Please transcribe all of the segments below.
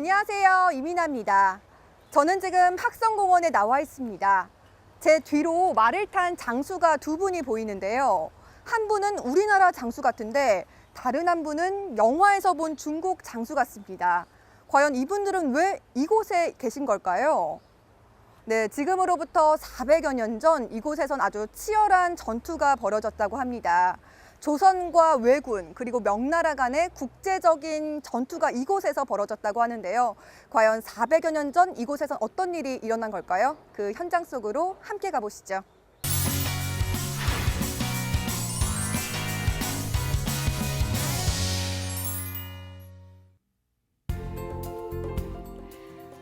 안녕하세요. 이민아입니다. 저는 지금 학성공원에 나와 있습니다. 제 뒤로 말을 탄 장수가 두 분이 보이는데요. 한 분은 우리나라 장수 같은데 다른 한 분은 영화에서 본 중국 장수 같습니다. 과연 이분들은 왜 이곳에 계신 걸까요? 네, 지금으로부터 400여 년 전 이곳에선 아주 치열한 전투가 벌어졌다고 합니다. 조선과 왜군 그리고 명나라 간의 국제적인 전투가 이곳에서 벌어졌다고 하는데요. 과연 400여 년 전 이곳에선 어떤 일이 일어난 걸까요? 그 현장 속으로 함께 가보시죠.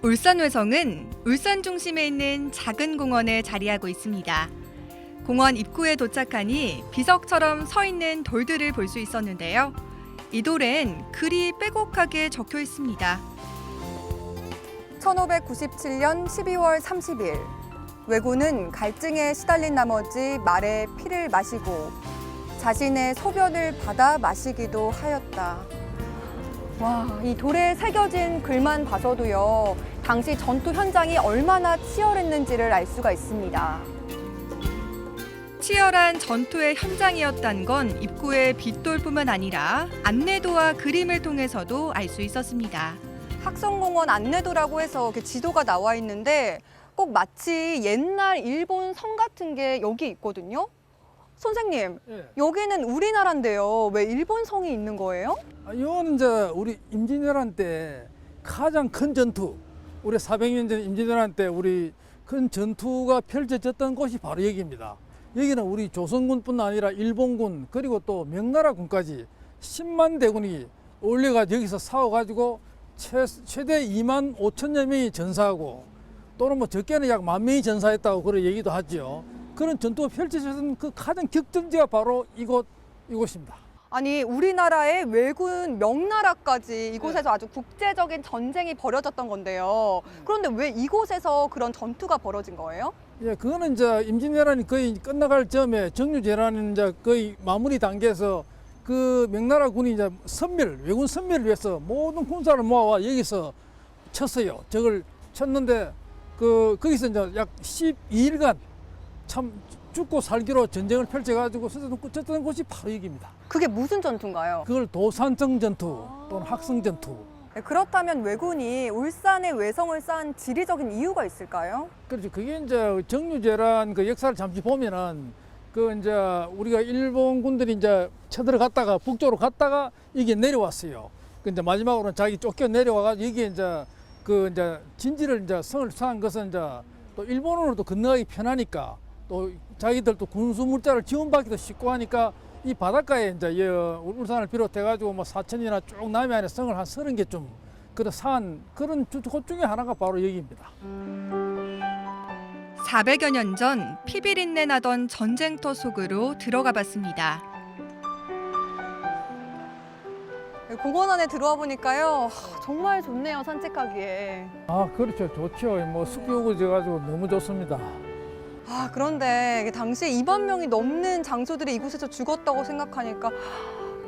울산외성은 울산 중심에 있는 작은 공원에 자리하고 있습니다. 공원 입구에 도착하니 비석처럼 서 있는 돌들을 볼 수 있었는데요. 이 돌엔 글이 빼곡하게 적혀 있습니다. 1597년 12월 30일 왜군은 갈증에 시달린 나머지 말의 피를 마시고 자신의 소변을 받아 마시기도 하였다. 와, 이 돌에 새겨진 글만 봐서도요. 당시 전투 현장이 얼마나 치열했는지를 알 수가 있습니다. 치열한 전투의 현장이었단 건 입구의 빗돌뿐만 아니라 안내도와 그림을 통해서도 알 수 있었습니다. 학성공원 안내도라고 해서 이렇게 지도가 나와 있는데 꼭 마치 옛날 일본 성 같은 게 여기 있거든요. 선생님, 예. 여기는 우리나라인데요. 왜 일본 성이 있는 거예요? 아, 이거는 이제 우리 임진왜란 때 가장 큰 전투, 우리 400년 전 임진왜란 때 우리 큰 전투가 펼쳐졌던 곳이 바로 여기입니다. 여기는 우리 조선군뿐 아니라 일본군 그리고 또 명나라군까지 10만 대군이 올려가 여기서 싸워가지고 최, 최대 2만 5천여 명이 전사하고 또는 뭐 적게는 약 만 명이 전사했다고 그런 얘기도 하죠. 그런 전투가 펼쳐졌던 그 가장 격전지가 바로 이곳 이곳입니다. 아니, 우리나라의 왜군 명나라까지 이곳에서 아주 국제적인 전쟁이 벌어졌던 건데요. 그런데 왜 이곳에서 그런 전투가 벌어진 거예요? 예, 그거는 이제 임진왜란이 거의 끝나갈 점에 정유재란은 이제 거의 마무리 단계에서 그 명나라 군이 이제 선멸, 왜군 선멸을 위해서 모든 군사를 모아와 여기서 쳤어요. 적을 쳤는데 그 거기서 이제 약 12일간 참 죽고 살기로 전쟁을 펼쳐가지고 쳤던, 곳이 바로 여기입니다. 그게 무슨 전투인가요? 그걸 도산청 전투 또는 학성 전투. 네, 그렇다면 왜군이 울산에 외성을 쌓은 지리적인 이유가 있을까요? 그렇죠. 그게 이제 정유재란 그 역사를 잠시 보면은 그 이제 우리가 일본 군들이 이제 쳐들어갔다가 북쪽으로 갔다가 이게 내려왔어요. 그 이제 마지막으로는 자기 쫓겨 내려와가지고 이게 이제 그 이제 진지를 이제 성을 쌓은 것은 이제 또 일본으로 도 건너가기 편하니까 또 자기들도 군수 물자를 지원받기도 쉽고 하니까 이 바닷가에 이제 이 울산을 비롯해 가지고 뭐 사천이나 쭉 남해안에 성을 한 서른 개쯤 그런 산 그런 주- 곳 중에 하나가 바로 여기입니다. 400여 년 전 피비린내 나던 전쟁터 속으로 들어가 봤습니다. 네, 공원 안에 들어와 보니까요. 하, 정말 좋네요, 산책하기에. 아 그렇죠 좋죠 뭐 숲이 오고 져 가지고 너무 좋습니다 아, 그런데 이게 당시에 2만 명이 넘는 장소들이 이곳에서 죽었다고 생각하니까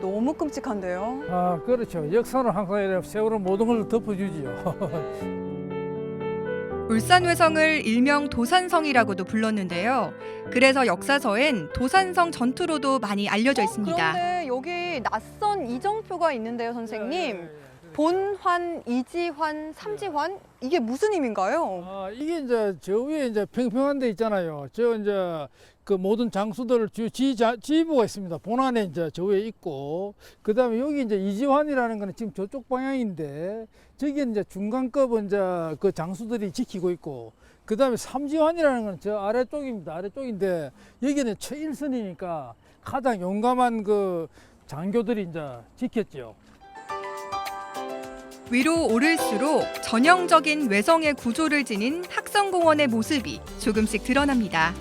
너무 끔찍한데요. 아 그렇죠 역사는 항상 이래 세월은 모든 걸 덮어주지요 울산외성을 일명 도산성이라고도 불렀는데요. 그래서 역사서엔 도산성 전투로도 많이 알려져 있습니다. 그런데 여기 낯선 이정표가 있는데요, 선생님. 본환, 이지환, 삼지환 이게 무슨 의미인가요? 아 이게 이제 저 위에 이제 평평한 데 있잖아요. 저 이제 그 모든 장수들 주 지, 지휘부가 있습니다. 본안에 이제 저 위에 있고. 그 다음에 여기 이제 이지환이라는 거는 지금 저쪽 방향인데 저기 이제 중간급 이제 그 장수들이 지키고 있고. 그 다음에 삼지환이라는 건저 아래쪽입니다. 아래쪽인데 여기는 최일선이니까 가장 용감한 그 장교들이 이제 지켰죠 위로 오를수록 전형적인 외성의 구조를 지닌 학성공원의 모습이 조금씩 드러납니다.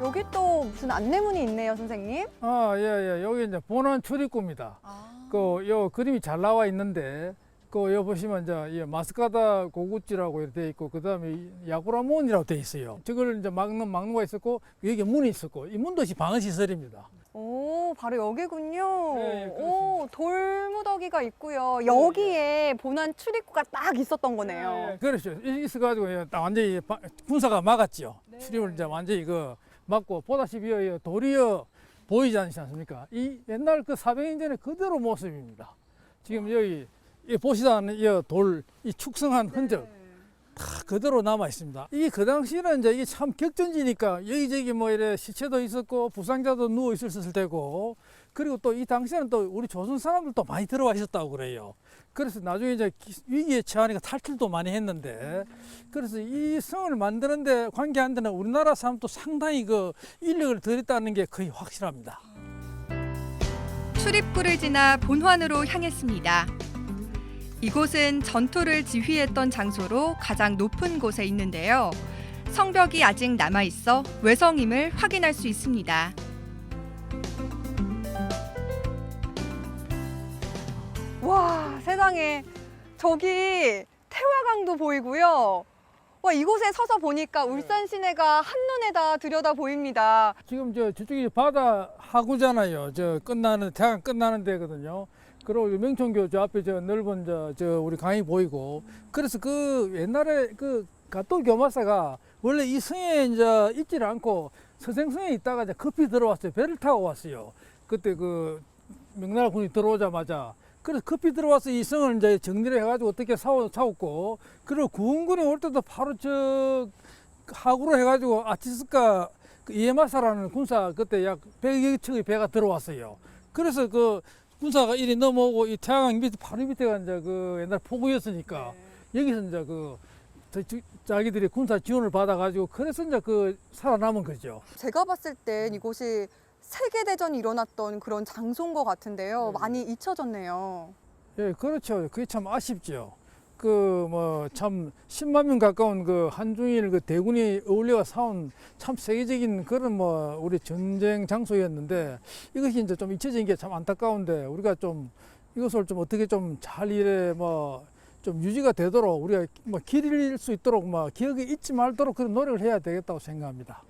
여기 또 무슨 안내문이 있네요, 선생님. 아, 예, 예. 여기 이제 본안 출입구입니다. 아. 그, 요 그림이 잘 나와 있는데, 그, 여 보시면 이제, 예, 마스카다 고구지라고 이렇게 돼 있고, 그 다음에 야구라몬이라고 돼 있어요. 저걸 이제 막는, 막는가 있었고, 여기 문이 있었고, 이 문도 시 방어시설입니다. 오, 바로 여기군요. 네. 오, 돌무더기가 있고요. 여기에 본안 출입구가 딱 있었던 거네요. 네, 그렇죠. 이- 있어가지고 완전히 바- 군사가 막았죠. 네. 출입을 이제 완전히 그 막고 보다시피 이 돌이어 보이지 않지 않습니까? 이 옛날 그 400년 전에 그대로 모습입니다. 지금 여기 이 보시다는 이 돌 이 축성한 흔적 다 그대로 남아 있습니다. 이게 그 당시에는 이제 이게 참 격전지니까 여기저기 뭐 이래 시체도 있었고 부상자도 누워 있었을 테고 그리고 또 이 당시에는 또 우리 조선 사람들도 많이 들어와 있었다고 그래요. 그래서 나중에 이제 기- 위기에 처하니까 탈출도 많이 했는데 그래서 이 성을 만드는데 관계한 데는 우리나라 사람도 상당히 그 인력을 들였다는 게 거의 확실합니다. 출입구를 지나 본환으로 향했습니다. 이곳은 전투를 지휘했던 장소로 가장 높은 곳에 있는데요. 성벽이 아직 남아 있어 외성임을 확인할 수 있습니다. 와, 세상에. 저기 태화강도 보이고요. 와, 이곳에 서서 보니까 울산 시내가 한눈에 다 들여다 보입니다. 지금 저 저쪽이 바다 하구잖아요. 저 끝나는 대학 끝나는 데거든요. 그리고 이 명천교 저 앞에 저 넓은 저, 저 우리 강이 보이고 그래서 그 옛날에 그 가또 교마사가 원래 이 성에 이제 있지를 않고 서생성에 있다가 이제 급히 들어왔어요. 배를 타고 왔어요. 그때 그 명나라 군이 들어오자마자 그래서 급히 들어와서 이 성을 이제 정리를 해가지고 어떻게 사오, 사왔고 그리고 구원군이 올 때도 바로 저 하구로 해가지고 아치스카 그 이에마사라는 군사 그때 약 100여 척의 배가 들어왔어요. 그래서 그 군사가 이리 넘어오고 이 태양강 밑에 바로 밑에가 이제 그 옛날 포구였으니까 여기서 이제 그 자기들이 군사 지원을 받아가지고 그래서 이제 그 살아남은 거죠. 제가 봤을 땐 이곳이 세계대전이 일어났던 그런 장소인 것 같은데요. 네. 많이 잊혀졌네요. 예, 그렇죠. 그게 참 아쉽죠. 그 뭐 참 10만 명 가까운 그 한중일 그 대군이 어울려 사온 참 세계적인 그런 뭐 우리 전쟁 장소였는데 이것이 이제 좀 잊혀진 게 참 안타까운데 우리가 좀 이것을 좀 어떻게 좀 잘 이래 뭐 좀 유지가 되도록 우리가 뭐 길일 수 있도록 뭐 기억에 잊지 말도록 그런 노력을 해야 되겠다고 생각합니다.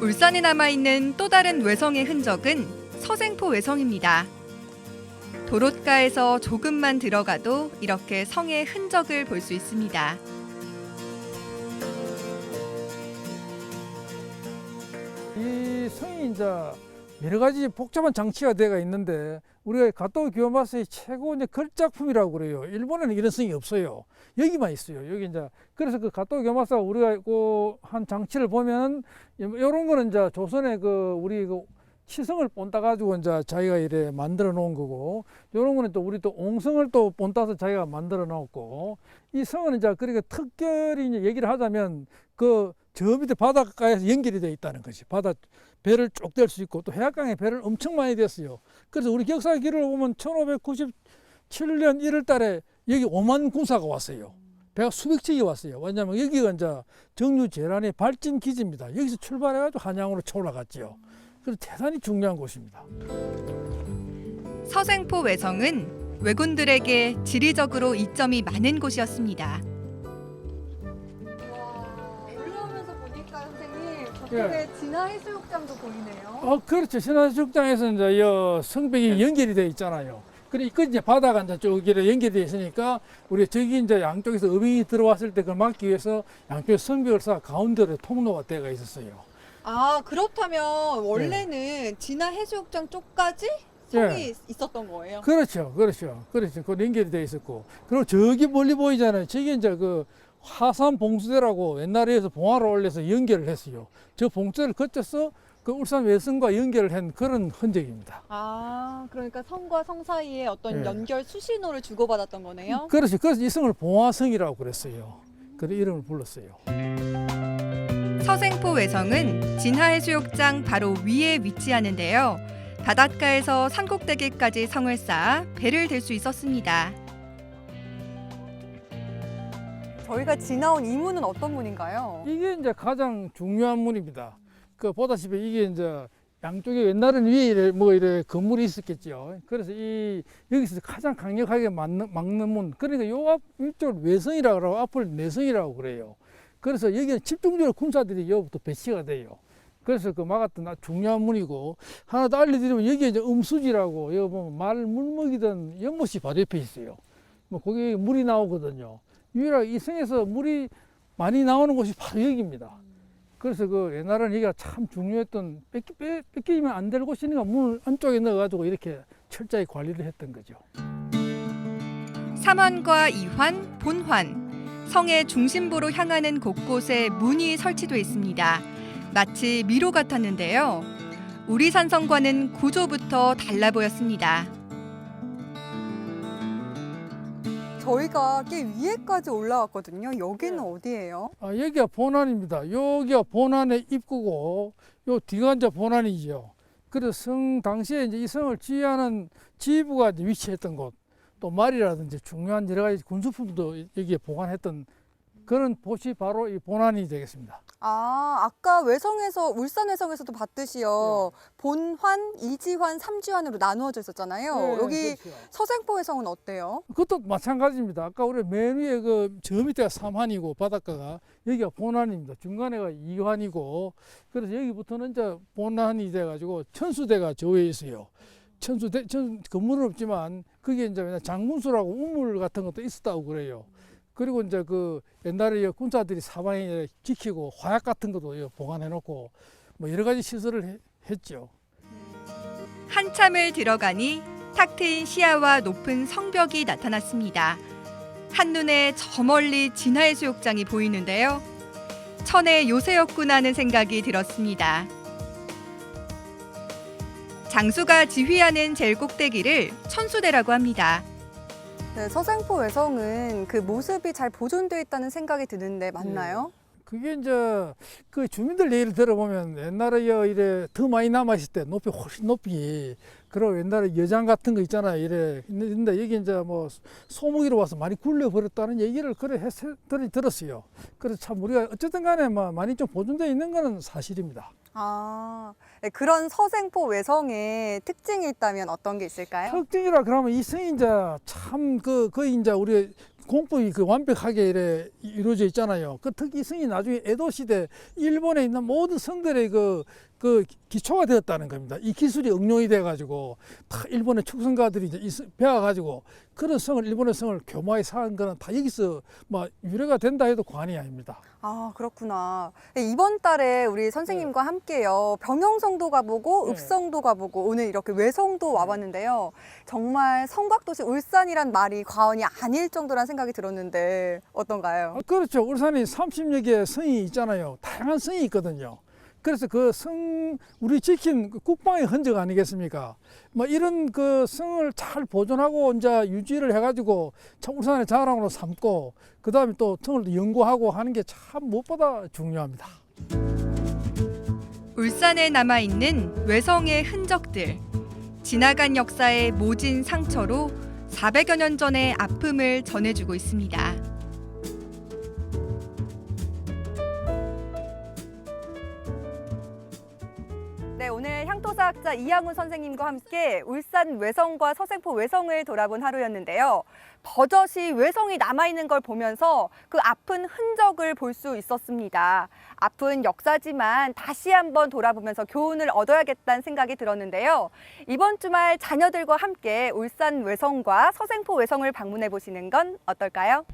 울산에 남아 있는 또 다른 외성의 흔적은 서생포 외성입니다. 도롯가에서 조금만 들어가도 이렇게 성의 흔적을 볼 수 있습니다. 이 성이 이제 여러 가지 복잡한 장치가 되어 있는데 우리가 가토 교마스의 최고 이제 걸작품이라고 그래요. 일본에는 이런 성이 없어요. 여기만 있어요. 여기 이제 그래서 그 가토 교마스가 우리가 그 한 장치를 보면 이런 거는 이제 조선의 그 우리 그 치성을 본따 가지고 이제 자기가 이래 만들어 놓은 거고 이런 거는 또 우리 또 옹성을 또 본따서 자기가 만들어 놓고 이 성은 이제 그러니까 특별히 얘기를 하자면 그 저 밑에 바닷가에서 연결이 되어 있다는 것이 바다 배를 쭉 댈 수 있고 또 해안강에 배를 엄청 많이 댔어요. 그래서 우리 역사 기록을 보면 1597년 1월 달에 여기 5만 군사가 왔어요. 배가 수백 척이 왔어요. 왜냐하면 여기가 이제 정유 제란의 발진 기지입니다. 여기서 출발해가지고 한양으로 올라갔죠. 그래서 대단히 중요한 곳입니다. 서생포 외성은 왜군들에게 지리적으로 이점이 많은 곳이었습니다. 와, 올라오면서 보니까 선생님 저쪽에 진화 해수욕장도 보이네요. 어, 그렇죠. 신화축장에서 이제 여 성벽이 연결이 되어 있잖아요. 그래, 그 이제 바다가 이제 쭉 이렇게 연결되어 있으니까 우리 저기 이제 양쪽에서 어민이 들어왔을 때 그걸 막기 위해서 양쪽에 성벽을 쌓아 가운데로 통로가 되어 있었어요. 아 그렇다면 원래는 진화 해수욕장 쪽까지 성이 예. 있었던 거예요? 그렇죠. 그렇죠. 그렇죠. 그 연결이 되어 있었고. 그리고 저기 멀리 보이잖아요. 저기 이제 그 화산 봉수대라고 옛날에서 봉화를 올려서 연결을 했어요. 저 봉수대를 거쳐서 그 울산 외성과 연결을 한 그런 흔적입니다. 아 그러니까 성과 성 사이에 어떤 예. 연결 수신호를 주고받았던 거네요? 그렇죠. 그래서 이 성을 봉화성이라고 그랬어요. 그런 이름을 불렀어요. 서생포 외성은 진하해수욕장 바로 위에 위치하는데요. 바닷가에서 산꼭대기까지 성을 쌓아 배를 댈수 있었습니다. 저희가 지나온 이 문은 어떤 문인가요? 이게 이제 가장 중요한 문입니다. 그 보다시피 이게 이제 양쪽에 옛날에는 위에 이래 뭐 이래 건물이 있었겠죠. 그래서 이 여기서 가장 강력하게 막는, 막는 문. 그러니까 요 앞 이쪽을 외성이라고 하고 앞을 내성이라고 그래요. 그래서 여기는 집중적으로 군사들이 여기부터 배치가 돼요. 그래서 그 막았던 중요한 문이고 하나 더 알려드리면 여기에 이제 음수지라고 여기 보면 말 물먹이던 연못이 바로 옆에 있어요. 뭐 거기 물이 나오거든요. 유일하게 이 성에서 물이 많이 나오는 곳이 바로 여기입니다. 그래서 그 옛날에는 여기가 참 중요했던 뺏기, 뺏, 뺏기면 안 될 곳이니까 문을 안쪽에 넣어가지고 이렇게 철저히 관리를 했던 거죠. 삼환과 이환, 본환, 성의 중심부로 향하는 곳곳에 문이 설치돼 있습니다. 마치 미로 같았는데요. 우리 산성과는 구조부터 달라 보였습니다. 저희가 꽤 위에까지 올라왔거든요. 여기는 네. 어디예요? 아, 여기가 본안입니다. 여기가 본안의 입구고, 요 뒤가 이제 본안이죠. 그래서 성 당시에 이제 이 성을 지휘하는 지휘부가 이제 위치했던 곳, 또 말이라든지 중요한 여러 가지 군수품도 여기에 보관했던 그런 곳이 바로 이 본안이 되겠습니다. 아, 아까 외성에서 울산 외성에서도 봤듯이요. 본환, 이지환, 삼지환으로 나누어져 있었잖아요. 여기 그렇죠. 서생포 외성은 어때요? 그것도 마찬가지입니다. 아까 우리 맨 위에 그 저 밑에가 삼환이고 바닷가가 여기가 본환입니다. 중간에가 이환이고 그래서 여기부터는 이제 본환이 돼가지고 천수대가 저 위에 있어요. 천수 대 천 건물은 없지만 그게 이제 왜냐 장문수라고 우물 같은 것도 있었다고 그래요. 그리고 이제 그 옛날에 이 군사들이 사방에 지키고 화약 같은 것도 이 보관해 놓고 뭐 여러 가지 시설을 해- 했죠. 한참을 들어가니 탁 트인 시야와 높은 성벽이 나타났습니다. 한눈에 저 멀리 진화해수욕장이 보이는데요. 천의 요새였구나 하는 생각이 들었습니다. 장수가 지휘하는 제일 꼭대기를 천수대라고 합니다. 네, 서생포 외성은 그 모습이 잘 보존되어 있다는 생각이 드는데 맞나요? 그게 이제 그 주민들 얘기를 들어보면 옛날에 여 이래 더 많이 남아 있을 때 높이 훨씬 높이 그리고 옛날에 여장 같은 거 있잖아요 이래 근데 여기 이제 뭐 소무기로 와서 많이 굴려 버렸다는 얘기를 그래 했, 들, 들었어요. 그래서 참 우리가 어쨌든 간에 뭐 많이 좀 보존되어 있는 거는 사실입니다. 아, 네, 그런 서생포 외성의 특징이 있다면 어떤 게 있을까요? 특징이라 그러면 이 성이 이제 참그 거의 이제 우리 공법이 그 완벽하게 이래 이루어져 있잖아요. 그 특히 이 성이 나중에 에도 시대 일본에 있는 모든 성들의 그, 그 기초가 되었다는 겁니다. 이 기술이 응용이 돼가지고 다 일본의 축성가들이 이제 배워가지고 그런 성을 일본의 성을 교묘하게 쌓은 거는 다 여기서 뭐 유래가 된다 해도 과언이 아닙니다. 아, 그렇구나. 네, 이번 달에 우리 선생님과 함께요. 병영성도 가보고 네. 읍성도 가보고 오늘 이렇게 외성도 와봤는데요. 정말 성곽도시 울산이란 말이 과언이 아닐 정도란 생각이 들었는데 어떤가요? 아, 그렇죠. 울산이 30여 개 성이 있잖아요. 다양한 성이 있거든요. 그래서 그 성, 우리 지킨 그 국방의 흔적 아니겠습니까? 뭐 이런 그 성을 잘 보존하고 이제 유지를 해가지고 참 울산의 자랑으로 삼고 그 다음에 또 성을 또 연구하고 하는 게 참 무엇보다 중요합니다. 울산에 남아 있는 외성의 흔적들. 지나간 역사의 모진 상처로 400여 년 전의 아픔을 전해주고 있습니다. 향토사학자 이양훈 선생님과 함께 울산 외성과 서생포 외성을 돌아본 하루였는데요. 버젓이 외성이 남아있는 걸 보면서 그 아픈 흔적을 볼 수 있었습니다. 아픈 역사지만 다시 한번 돌아보면서 교훈을 얻어야겠다는 생각이 들었는데요. 이번 주말 자녀들과 함께 울산 외성과 서생포 외성을 방문해 보시는 건 어떨까요?